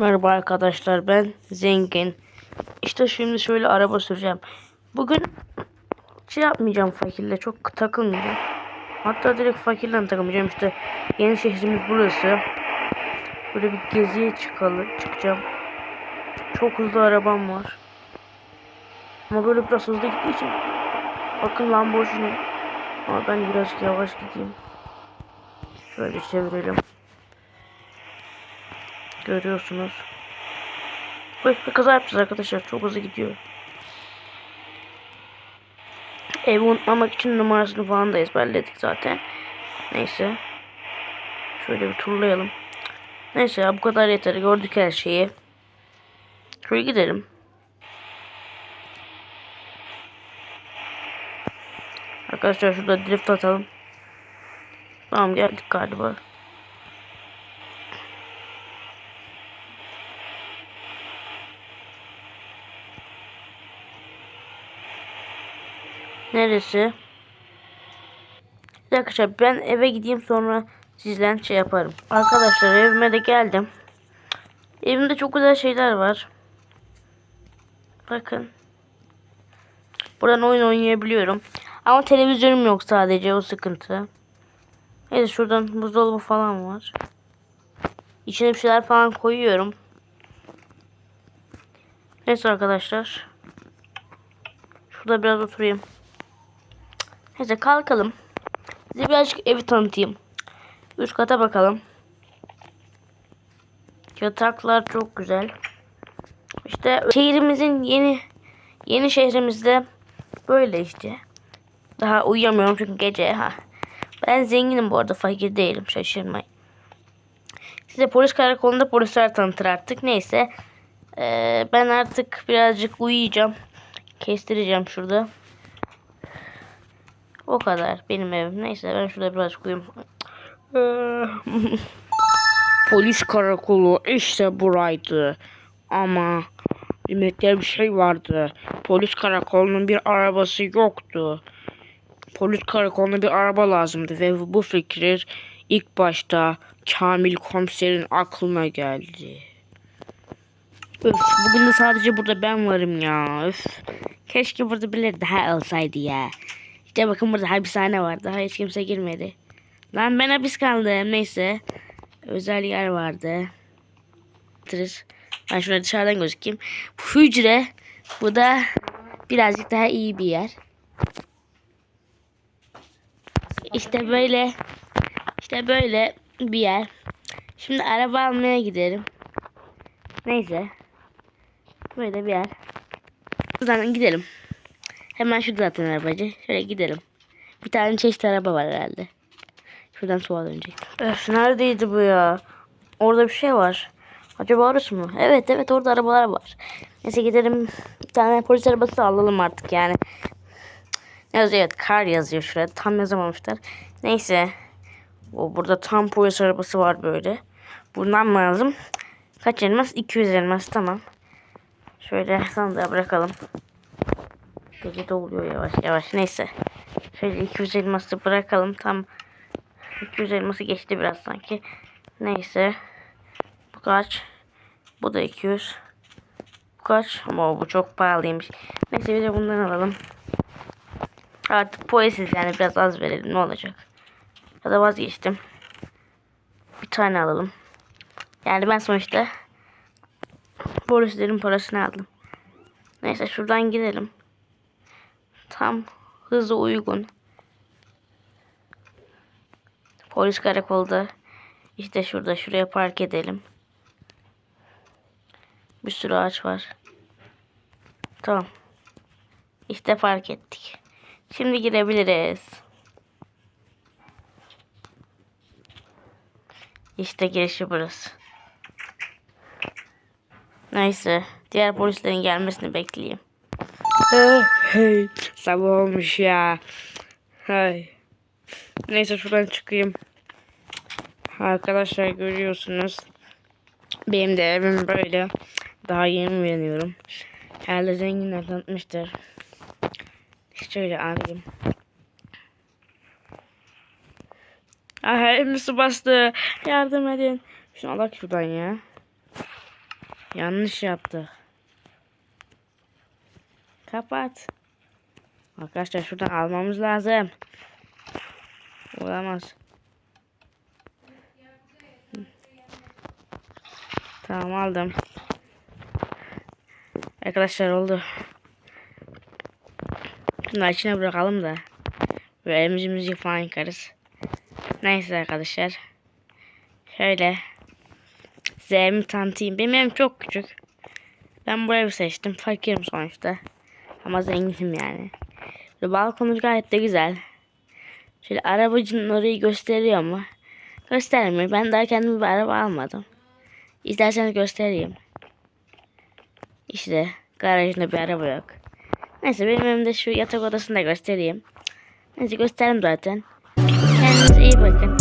Merhaba arkadaşlar ben Zengin. İşte şimdi şöyle araba süreceğim. Bugün şey yapmayacağım fakirle çok takılmayacağım. Hatta direkt fakirle takılmayacağım işte yeni şehrimiz burası. Böyle bir geziye çıkalım çıkacağım. Çok hızlı arabam var. Ama böyle biraz hızlı gittiği için bakın Lamborghini. Ama ben birazcık yavaş gideyim. Şöyle çevirelim. Görüyorsunuz. Bir kaza yapacağız arkadaşlar. Çok hızlı gidiyor. Evi unutmamak için numarasını falan da ezberledik zaten. Neyse. Şöyle bir turlayalım. Neyse ya bu kadar yeter. Gördük her şeyi. Şöyle gidelim. Arkadaşlar şurada drift atalım. Tamam geldik galiba. Neresi? Arkadaşlar ben eve gideyim sonra sizden şey yaparım. Arkadaşlar evime de geldim. Evimde çok güzel şeyler var. Bakın. Buradan oyun oynayabiliyorum. Ama televizyonum yok sadece o sıkıntı. Evet şuradan buzdolabı falan var. İçine bir şeyler falan koyuyorum. Neyse arkadaşlar. Şurada biraz oturayım. Neyse kalkalım. Size birazcık evi tanıtayım. Üst kata bakalım. Yataklar çok güzel. İşte şehrimizin yeni yeni şehrimizde böyle işte. Daha uyuyamıyorum çünkü gece ha. Ben zenginim bu arada fakir değilim şaşırmayın. Size polis karakolunda polisler tanıtır artık. Neyse. Ee, ben artık birazcık uyuyacağım. Kestireceğim şurada. O kadar benim evim. Neyse ben şurada biraz uyuyayım. Polis karakolu işte buraydı. Ama bilmekte bir şey vardı. Polis karakolunun bir arabası yoktu. Polis karakoluna bir araba lazımdı ve bu fikir ilk başta Kamil komiserin aklına geldi. Öf, bugün de sadece burada ben varım ya. Öf. Keşke burada birileri daha olsaydı ya. İşte bakın burada hapishane var. Daha hiç kimse girmedi. Lan ben hapis kaldım. Neyse. Özel yer vardı. Ben şöyle dışarıdan gözükeyim. Bu hücre. Bu da birazcık daha iyi bir yer. İşte böyle. İşte böyle bir yer. Şimdi araba almaya gidelim. Neyse. Böyle bir yer. Buradan gidelim. Hemen şurada zaten arabacı. Şöyle gidelim. Bir tane çeşit araba var herhalde. Şuradan sola dönecek. Öf neredeydi bu ya? Orada bir şey var. Acaba orası mı? Evet evet orada arabalar var. Neyse gidelim. Bir tane polis arabası alalım artık yani. Yazıyor? Evet kar yazıyor şuraya. Tam yazamamışlar. Neyse. O burada tam polis arabası var böyle. Bundan mı lazım? Kaç elmas? 200 elmas tamam. Şöyle sandığa bırakalım. Gece doluyor yavaş yavaş. Neyse. Şöyle 200 elması bırakalım. Tam 200 elması geçti biraz sanki. Neyse. Bu kaç? Bu da 200. Bu kaç? Ama bu çok pahalıymış. Neyse bir de bundan alalım. Artık polisiz yani biraz az verelim ne olacak. Ya da vazgeçtim. Bir tane alalım. Yani ben sonuçta polislerin parasını aldım. Neyse şuradan gidelim. Tam hızı uygun. Polis karakolda. İşte şurada şuraya park edelim. Bir sürü ağaç var. Tamam. İşte park ettik. Şimdi girebiliriz. İşte girişi burası. Neyse. Diğer polislerin gelmesini bekleyeyim. Hey. Sabah olmuş ya. Hey. Neyse şuradan çıkayım. Arkadaşlar görüyorsunuz. Benim de evim böyle. Daha yeni uyanıyorum. Herhalde zenginler tanıtmıştır. Şöyle alayım. Ah evimi su bastı. Yardım edin. Şunu alak şuradan ya. Yanlış yaptı. Kapat. Arkadaşlar şuradan almamız lazım. Olamaz. Tamam aldım. Arkadaşlar oldu. Şunu içine bırakalım da. Böyle elimizi müzik falan yıkarız. Neyse arkadaşlar. Şöyle. Size tanıtayım. Benim evim çok küçük. Ben bu evi seçtim. Fakirim sonuçta. Ama zenginim yani. Böyle balkonumuz gayet de güzel. Şöyle arabacının orayı gösteriyor mu? Göstermiyor. Ben daha kendime bir araba almadım. İsterseniz göstereyim. İşte garajında bir araba yok. Neyse benim evimde şu yatak odasını da göstereyim. Neyse gösterdim zaten. Kendinize iyi bakın.